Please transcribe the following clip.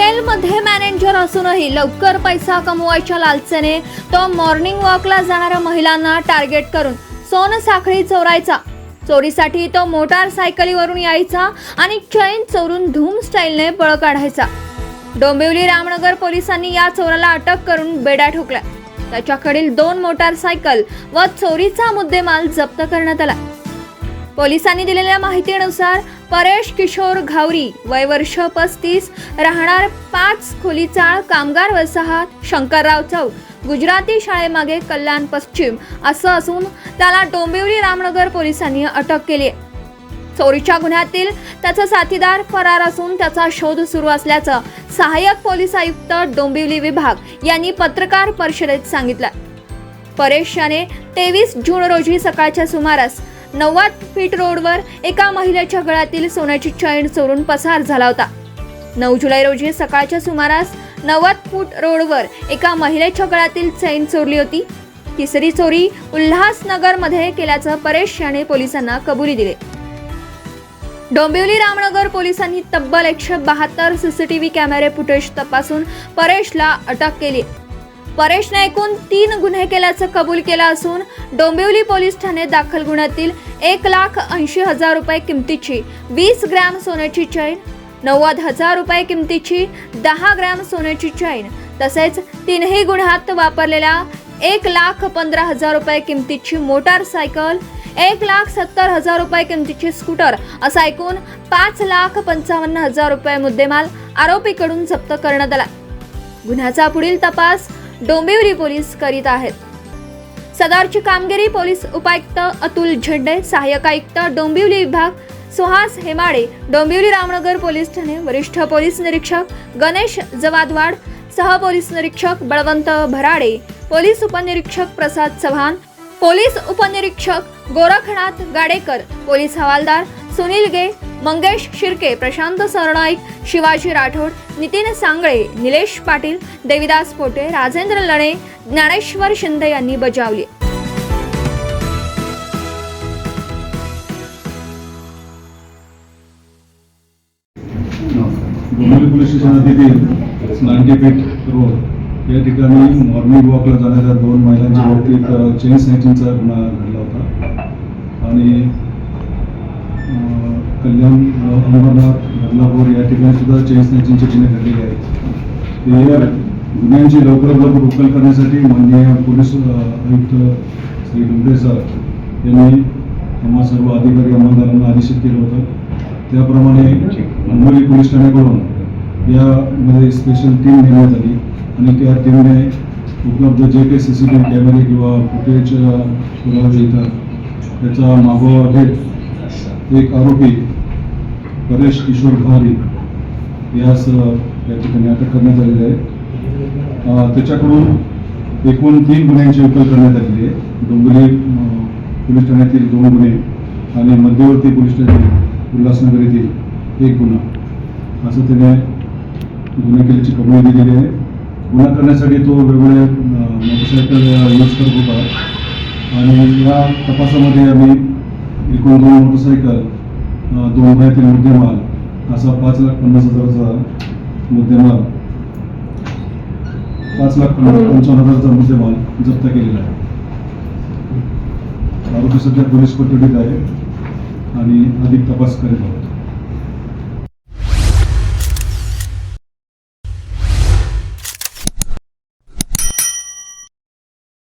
हॉटेलमध्ये मॅनेजर असूनही लवकर पैसा कमवायच्या लालसेने तो मॉर्निंग वॉकला जाणाऱ्या महिलांना टार्गेट करून सोन साखळी चोरायचा. चोरीसाठी तो मोटार सायकलीवरून यायचा आणि चैन चोरून धूम स्टाईलने पळ काढायचा. डोंबिवली रामनगर पोलिसांनी या चोराला अटक करून बेड्या ठोकल्या. त्याच्याकडील दोन मोटारसायकल व चोरीचा मुद्देमाल जप्त करण्यात आला. पोलिसांनी दिलेल्या माहितीनुसार परेश किशोर घावरी वय वर्ष पस्तीस राहणार पाच खोलीचाळ कामगार वसाहत शंकरराव चौक गुजराती शाळेमागे कल्याण पश्चिम असं असून त्याला डोंबिवली रामनगर पोलिसांनी अटक केली चोरीच्या गुन्ह्यातील त्याचा साथीदार फरार असून त्याचा शोध सुरू असल्याचं सहाय्यक पोलीस आयुक्त डोंबिवली विभाग यांनी पत्रकार परिषदेत सांगितलं. परेश याने तेवीस जून रोजी सकाळच्या सुमारास नव्वद फीट रोडवर एका महिलेच्या गळ्यातील सोन्याची चैन चोरून पसार झाला होता. नऊ जुलै रोजी सकाळच्या सुमारास नव्वद फूट रोडवर एका महिलेच्या गळ्यातील चैन चोरली होती. तिसरी चोरी उल्हासनगरमध्ये केल्याचं परेश याने पोलिसांना कबुली दिली. डोंबिवली रामनगर पोलिसांनी तब्बल एकशे बहात्तर सीसीटीव्ही कॅमेरे फुटेज तपासून परेशला अटक केली. परेशने एकूण तीन गुन्हे केल्याचं कबूल केलं असून डोंबिवली पोलीस ठाणे दाखल गुन्ह्यातील एक लाख ऐंशी हजार रुपये किमतीची वीस ग्रॅम सोन्याची चैन नव्वद हजार रुपये किमतीची दहा ग्रॅम सोन्याची चैन तसेच तीनही गुन्ह्यात वापरलेल्या एक लाख पंधरा हजार रुपये किमतीची मोटारसायकल एक लाख सत्तर हजार रुपये किमतीची स्कूटर असा एकूण पाच लाख पंचावन्न हजार रुपये मुद्देमाल आरोपीकडून जप्त करण्यात आला. गुन्ह्याचा पुढील तपास डोंबिवली पोलीस करीत आहेत. सदरची कामगिरी पोलीस उपायुक्त अतुल झेंडे सहाय्यक आयुक्त डोंबिवली विभाग सुहास हेमाडे डोंबिवली रामनगर पोलीस ठाणे वरिष्ठ पोलीस निरीक्षक गणेश जवादवाड सह पोलीस निरीक्षक बळवंत भराडे पोलीस उपनिरीक्षक प्रसाद चव्हाण पोलीस उपनिरीक्षक गोरखनाथ गाडेकर पोलीस हवालदार सुनील गे मंगेश शिर्के प्रशांत सरनाईक शिवाजी राठोड नितीन सांगळे निलेश पाटील देविदास पोटे राजेंद्र लणे ज्ञानेश्वर शिंदे यांनी बजावली. डोंबिवली पोलीस स्टेशन हद्दीतील रोड. या ठिकाणी मॉर्निंग वॉकला जाणाऱ्या दोन महिलांच्या बाबतीत चेन स्नॅचिंगचा गुन्हा घडला होता. आणि कल्याण अंबरनाथ बदलापूर या ठिकाणी सुद्धा चेन स्नॅचिंगचे चिन्ह घडलेले आहेत. ते गुन्ह्यांची लवकरात लवकर उकल करण्यासाठी माननीय पोलीस आयुक्त श्री डोंगरे सर यांनी आम्हा सर्व अधिकारी अंमलदारांना आदेशित केलं होतं. त्याप्रमाणे मुंबई पोलीस ठाण्याकडून यामध्ये स्पेशल टीम नेमण्यात आली आणि त्या टीमने उपलब्ध जे काही सी सी टी व्ही कॅमेरे किंवा फुटेज पुरावे इथं त्याचा मागोवा घेत एक आरोपी परेश किशोर भारी यास या ठिकाणी अटक करण्यात आलेली आहे. त्याच्याकडून एकूण तीन गुन्ह्यांची उकल करण्यात आलेली आहे. डोंबिवली पोलीस ठाण्यातील दोन गुन्हे आणि मध्यवर्ती पोलीस ठाणे उल्हासनगर येथील एक गुन्हा. असं त्याने गुन्हे केल्याची कबुली दिलेली आहे. गुन्हा करण्यासाठी तो वेगवेगळ्या मोटरसायकल यूज करत होता. आणि या तपासामध्ये आम्ही एकूण दोन मोटरसायकल दोन गुन्ह्यातील मुद्देमाल असा पाच लाख पन्नास हजाराचा मुद्देमाल. पाच लाख पन्नास पंचावन्न हजाराचा मुद्देमाल जप्त केलेला आहे. आरोपी सध्या पोलीस कोठडीत आहे आणि अधिक तपास करीत आहोत.